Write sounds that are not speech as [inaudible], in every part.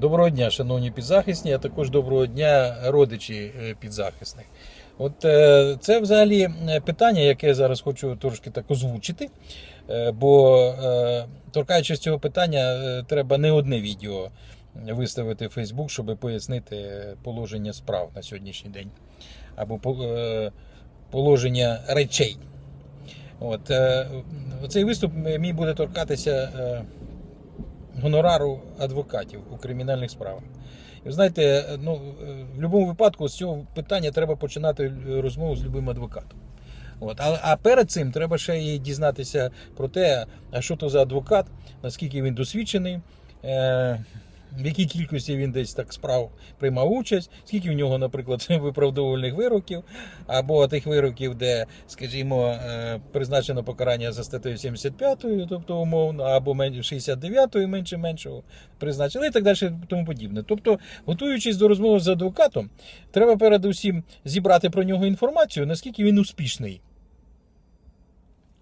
Доброго дня, шановні підзахисні, а також доброго дня родичі е, підзахисних. От е, це взагалі е, питання, яке я зараз хочу трошки так озвучити. Бо торкаючись цього питання, треба не одне відео виставити в Facebook, щоб пояснити положення справ на сьогоднішній день. Або положення речей. От, цей виступ мій буде торкатися. Е, гонорару адвокатів у кримінальних справах. І ви знаєте, ну, е, в будь-якому випадку з цього питання треба починати розмову з любим адвокатом. От. А, а перед цим треба ще і дізнатися про те, а що то за адвокат, наскільки він досвідчений, е, в якій кількості він десь так справ приймав участь, скільки в нього, наприклад, [laughs] виправдовувальних вироків, або тих вироків, де, скажімо, е, призначено покарання за статтею 75, тобто умовно, або мен- 69 менше меншого призначили, і так далі, тому подібне. Тобто, готуючись до розмови з адвокатом, треба передусім зібрати про нього інформацію, наскільки він успішний.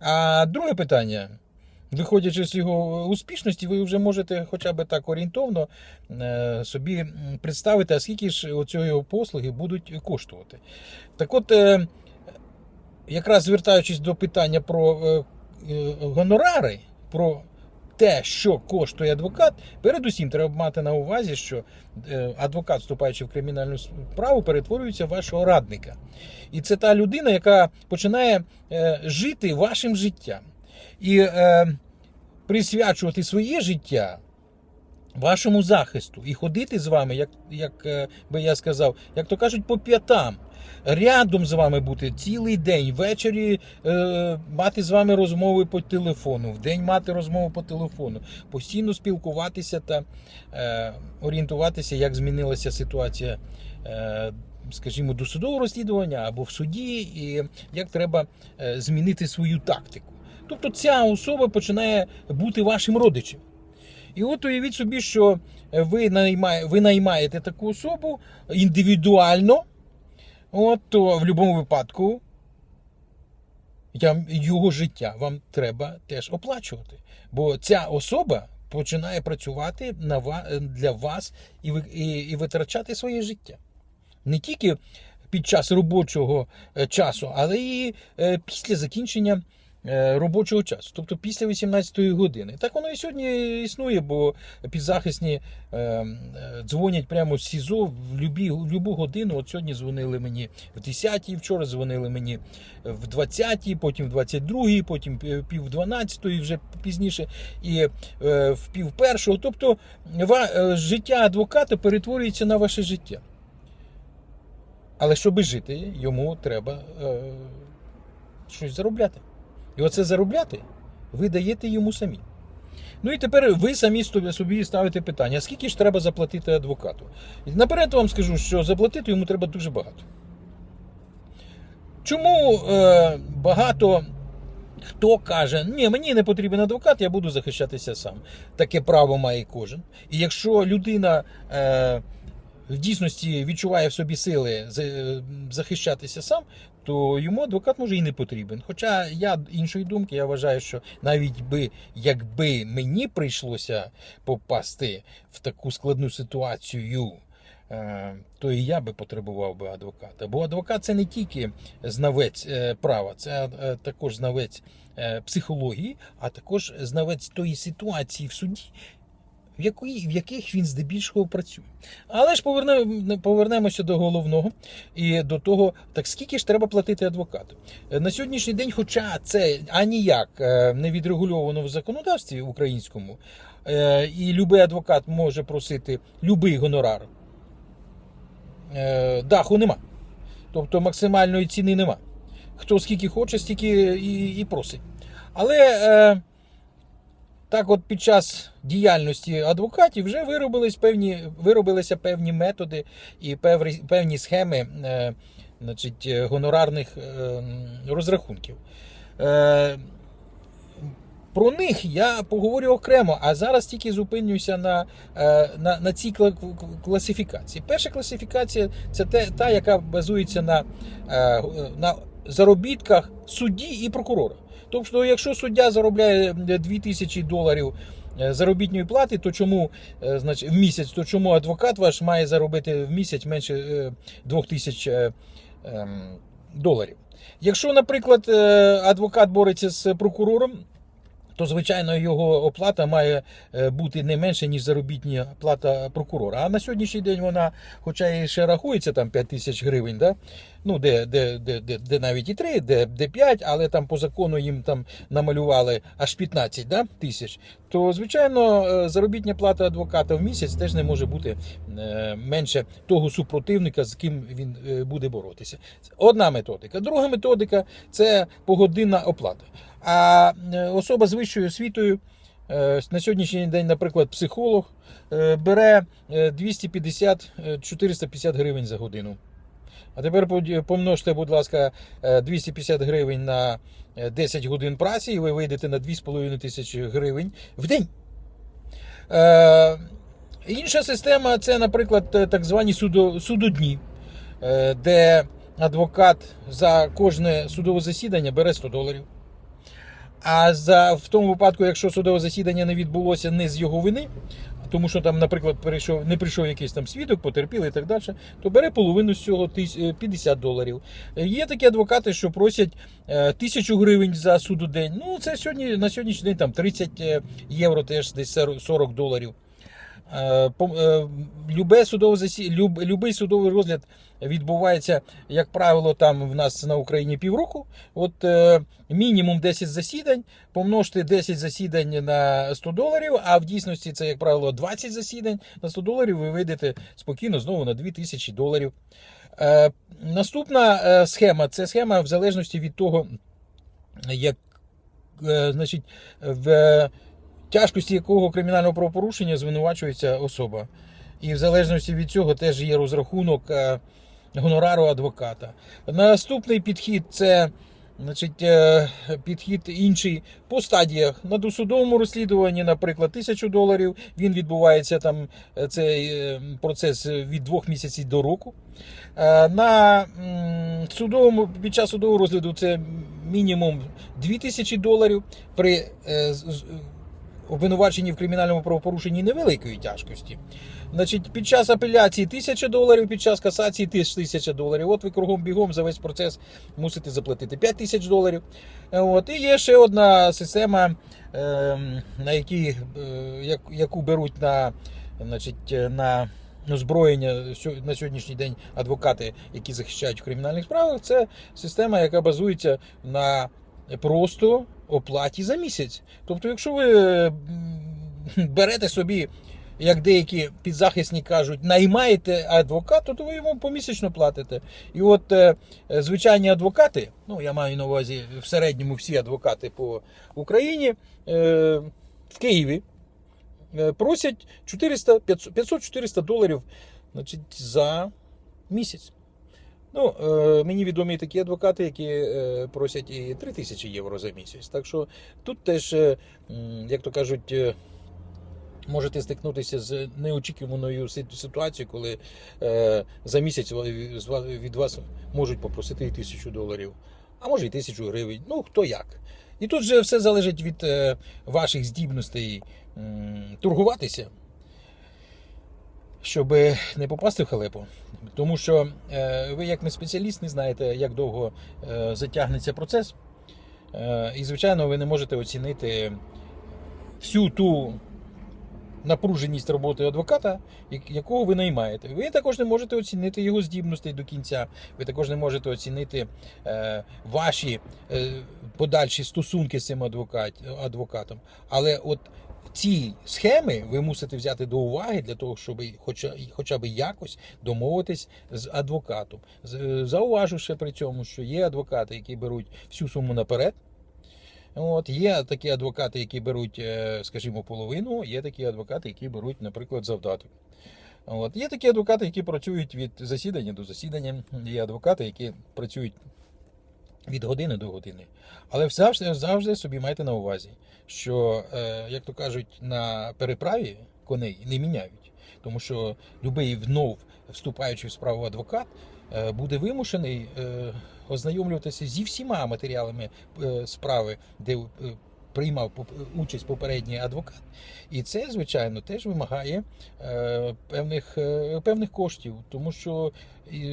А друге питання. Виходячи з його успішності, ви вже можете хоча б так орієнтовно е, собі представити, а скільки ж його послуги будуть коштувати. Так от, е, якраз звертаючись до питання про е, гонорари, про те, що коштує адвокат, передусім треба мати на увазі, що адвокат, вступаючи в кримінальну справу, перетворюється в вашого радника. І це та людина, яка починає жити вашим життям. І е, присвячувати своє життя вашому захисту і ходити з вами, як, як е, би я сказав, як то кажуть, по п'ятам. Рядом з вами бути цілий день, ввечері е, мати з вами розмови по телефону, вдень мати розмову по телефону, постійно спілкуватися та е, орієнтуватися, як змінилася ситуація, е, скажімо, до судового розслідування або в суді, і як треба е, змінити свою тактику. Тобто ця особа починає бути вашим родичем. І от уявіть собі, що ви наймаєте, ви наймаєте таку особу індивідуально, от, то в будь-якому випадку його життя вам треба теж оплачувати. Бо ця особа починає працювати для вас і, і, витрачати своє життя. Не тільки під час робочого е, часу, але і е, після закінчення робочого часу, тобто після 18-ї години. Так воно і сьогодні існує, бо підзахисні е, е, дзвонять прямо з СІЗО в любі, в любу годину. От сьогодні дзвонили мені в 10-й, вчора дзвонили мені в 20-й, потім в 22-й, потім пів- пів 12-ї, вже пізніше, і е, в пів першого. Тобто е, життя адвоката перетворюється на ваше життя. Але щоб жити, йому треба е, щось заробляти. І оце заробляти ви даєте йому самі. Ну і тепер ви самі собі- ставите питання, скільки ж треба заплатити адвокату? І наперед вам скажу, що заплатити йому треба дуже багато. Чому е, багато хто каже, ні, мені не потрібен адвокат, я буду захищатися сам. Таке право має кожен. І якщо людина е, в дійсності відчуває в собі сили е, захищатися сам, то йому адвокат може і не потрібен. Хоча я іншої думки, я вважаю, що навіть би якби мені прийшлося попасти в таку складну ситуацію. е, То і я би потребував би адвоката. Бо адвокат це не тільки знавець е, права, це е, також знавець психології, а також знавець тої ситуації в суді, в, якої, в яких він здебільшого працює. Але ж поверне, повернемося до головного і до того, так скільки ж треба платити адвокату. На сьогоднішній день, хоча це аніяк е, не відрегульовано в законодавстві українському, е, і будь-який адвокат може просити будь-який гонорар. Е, Даху нема. Тобто максимальної ціни нема. Хто скільки хоче, стільки і, і просить. Але так, от під час діяльності адвокатів вже виробились певні, виробилися певні методи і певні, схеми е, значить, е, гонорарних е, розрахунків. Про них я поговорю окремо, а зараз тільки зупинюся на, на, на цій класифікації. Перша класифікація це те, та, яка базується на, на заробітках судді і прокурора. Тобто, якщо суддя заробляє 2000 доларів е, заробітної плати, то чому е, значить, в місяць, то чому адвокат ваш має заробити в місяць менше е, 2000 е, ем, доларів? Якщо, наприклад, адвокат бореться з прокурором, то звичайно його оплата має бути не менше, ніж заробітня плата прокурора. А на сьогоднішній день вона, хоча і ще рахується там 5 тисяч гривень, да? Ну де, де, де, де, де навіть і 3, де, де 5, але там по закону їм там намалювали аж 15 да, тисяч, то звичайно е, заробітня плата адвоката в місяць теж не може бути е, менше того супротивника, з ким він е, буде боротися. Одна методика. Друга методика це погодинна оплата. А особа з вищою освітою на сьогоднішній день, наприклад, психолог бере е, 250-450 гривень за годину. А тепер помножте, будь ласка, е, 250 гривень на е, 10 годин праці, і ви вийдете на 2,5 тисячі гривень в день. Е, інша система це, наприклад, е, так звані судо, судодні, е, де адвокат за кожне судове засідання бере 100 доларів. А за в тому випадку, якщо судове засідання не відбулося не з його вини, тому що там, наприклад, прийшов, не прийшов якийсь там свідок, потерпілий і так далі, то бере половину з цього тис- е, 50 доларів. Е, Є такі адвокати, що просять е, тисячу гривень за судодень. Ну, це сьогодні на сьогоднішній день там 30 е, євро, теж десь 40 доларів. Любе судове засі... люб... Любий судовий розгляд відбувається, як правило, там в нас на Україні півроку. От е, мінімум 10 засідань, помножте 10 засідань на 100 доларів, а в дійсності це, як правило, 20 засідань на 100 доларів, ви вийдете спокійно знову на 2000 доларів. Е, Наступна е, схема це схема в залежності від того, як значить, в тяжкості якого кримінального правопорушення звинувачується особа. І в залежності від цього теж є розрахунок гонорару адвоката. Наступний підхід це значить, е, підхід інший по стадіях. На досудовому розслідуванні, наприклад, тисячу доларів. Він відбувається там е, цей е, процес від двох місяців до року. На судовому під час судового розгляду це мінімум 2000 доларів при обвинуваченні в кримінальному правопорушенні невеликої тяжкості. Значить, під час апеляції 1000 доларів, під час касації теж 1000 доларів. От ви кругом бігом за весь процес мусите заплатити 5000 доларів. Е, От. І є ще одна система, ем, на якій, е, яку беруть на, значить, е, на озброєння на сьогоднішній день адвокати, які захищають в кримінальних справах. Це система, яка базується на просто оплаті за місяць. Тобто, якщо ви берете собі, як деякі підзахисні кажуть, наймаєте адвоката, то ви йому помісячно платите. І от е, звичайні адвокати, ну я маю на увазі в середньому всі адвокати по Україні е, в Києві е, просять 400 500-400 доларів значить, за місяць. Ну, мені відомі такі адвокати, які просять і 3 тисячі євро за місяць. Так що тут теж, як то кажуть, можете стикнутися з неочікуваною ситуацією, коли е, за місяць від вас можуть попросити і тисячу доларів, а може і тисячу гривень. Ну, хто як. І тут же все залежить від е, ваших здібностей м, торгуватися щоб не попасти в халепу. Тому що е, ви, як не спеціаліст, не знаєте, як довго е, затягнеться процес. Е, і, звичайно, ви не можете оцінити всю ту напруженість роботи адвоката, якого ви наймаєте. Ви також не можете оцінити його здібностей до кінця. Ви також не можете оцінити е, ваші е, подальші стосунки з цим адвокат, адвокатом. Але от ці схеми ви мусите взяти до уваги для того, щоб хоча, хоча б якось домовитись з адвокатом. З- Зауважу ще при цьому, що є адвокати, які беруть всю суму наперед. От, є такі адвокати, які беруть, е, скажімо, половину, є такі адвокати, які беруть, наприклад, завдаток. От. Є такі адвокати, які працюють від засідання до засідання, є адвокати, які працюють від години до години. Але завжди, завжди собі майте на увазі, що, е, як то кажуть, на переправі коней не міняють. Тому що будь-який внов вступаючи в справу адвокат, е, буде вимушений е, ознайомлюватися зі всіма матеріалами е, справи, де приймав участь попередній адвокат. І це, звичайно, теж вимагає певних, певних коштів, тому що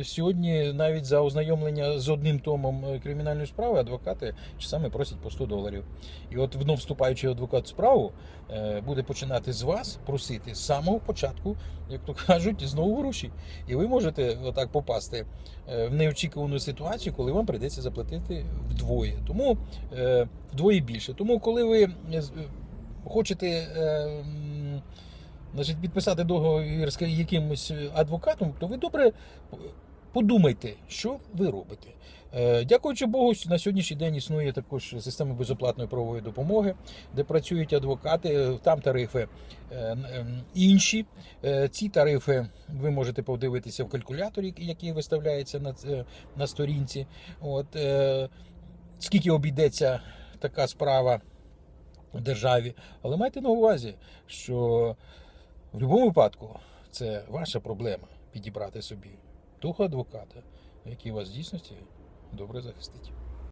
сьогодні навіть за ознайомлення з одним томом е, кримінальної справи адвокати часами просять по 100 доларів. І от вновь вступаючий адвокат в справу е, буде починати з вас просити з самого початку, як то кажуть, знову гроші. І ви можете отак попасти е, в неочікувану ситуацію, коли вам прийдеться заплатити вдвоє. Тому вдвоє більше. Тому, коли ви хочете. Е, Значить, підписати договір з якимось адвокатом, то ви добре подумайте, що ви робите. Е, Дякуючи Богу, на сьогоднішній день існує також система безоплатної правової допомоги, де працюють адвокати. Там тарифи е, інші. Е, Ці тарифи ви можете подивитися в калькуляторі, який виставляється на, на сторінці. От, е, скільки обійдеться така справа в державі. Але майте на увазі, що в будь-якому випадку це ваша проблема підібрати собі того адвоката, який вас в дійсності добре захистить.